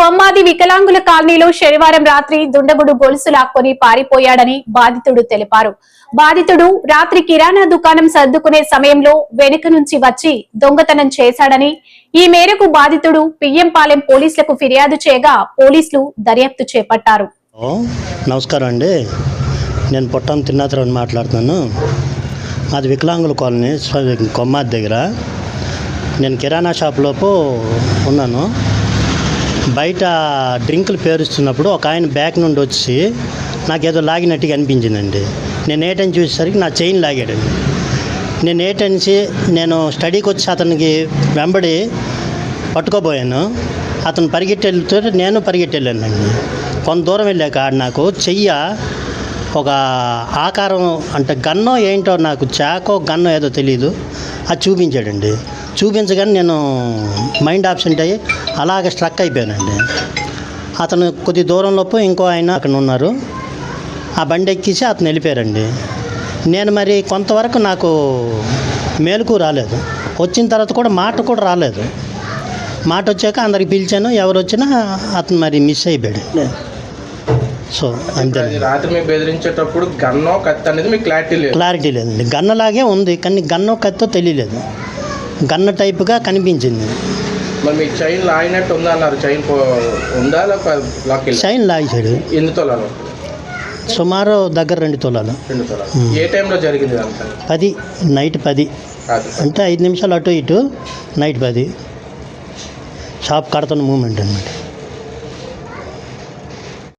కొమ్మాది వికలాంగుల కాలనీలో శనివారం రాత్రి దుండగుడు గొలుసు లాక్కొని పారిపోయాడని బాధితుడు తెలిపారు. బాధితుడు రాత్రి కిరాణా దుకాణం సర్దుకునే సమయంలో వెనుక నుంచి వచ్చి దొంగతనం చేశాడని ఈ మేరకు బాధితుడు పియ్యంపాలెం పోలీసులకు ఫిర్యాదు చేయగా పోలీసులు దర్యాప్తు చేపట్టారు. నమస్కారం అండి. నేను పొట్టం తిన్నాతరని మాట్లాడుతున్నాను. అది వికలాంగుల కాలనీ కొమ్మాది దగ్గర. నేను కిరాణా షాప్లోపు ఉన్నాను. బయట డ్రింకులు పేరుస్తున్నప్పుడు ఒక ఆయన బ్యాక్ నుండి వచ్చి నాకేదో లాగినట్టుగా అనిపించిందండి. నేను ఏటని చూసేసరికి నా చైన్ లాగాడండి. నేను ఏటనిసి నేను స్టడీకి వచ్చి అతనికి వెంబడి పట్టుకోబోయాను. అతను పరిగెట్టి నేను పరిగెట్టెళ్ళానండి. కొంత దూరం వెళ్ళాక ఆడు నాకు చెయ్య ఒక ఆకారం అంటే గన్నో ఏంటో నాకు చాకో గన్నో ఏదో తెలియదు అది చూపించాడండి. చూపించగానే నేను మైండ్ ఆబ్సెంట్ అయ్యి అలాగే స్ట్రక్ అయిపోయానండి. అతను కొద్ది దూరంలోపు ఇంకో ఆయన అక్కడ ఉన్నారు. ఆ బండి ఎక్కించి అతను వెళ్ళిపోయారండి. నేను మరి కొంతవరకు నాకు మేలుకు రాలేదు. వచ్చిన తర్వాత కూడా మాట కూడా రాలేదు. మాట వచ్చాక అందరికి పిలిచాను. ఎవరు వచ్చినా అతను మరి మిస్ అయిపోయాడు. సో అంతే. రాత్రి బెదిరించేటప్పుడు గన్నో కత్తి అనేది మీకు క్లారిటీ లేదు. క్లారిటీ లేదండి. గన్నలాగే ఉంది కానీ గన్నో కత్తో తెలియలేదు. గన్న టైప్గా కనిపించింది. మరి చైన్ లాగినట్టు ఉందా అన్నారు? చైన్ ఉందా లేక లాగేశాడు. ఎన్ని తొలాలు? సుమారు దగ్గర రెండు తులాలు. రెండు తొలాలు. ఏ టైంలో జరిగింది పది నైట్ పది. అంటే ఐదు నిమిషాలు అటు ఇటు నైట్ పది. షాప్ కడుతున్న మూమెంట్ అనమాట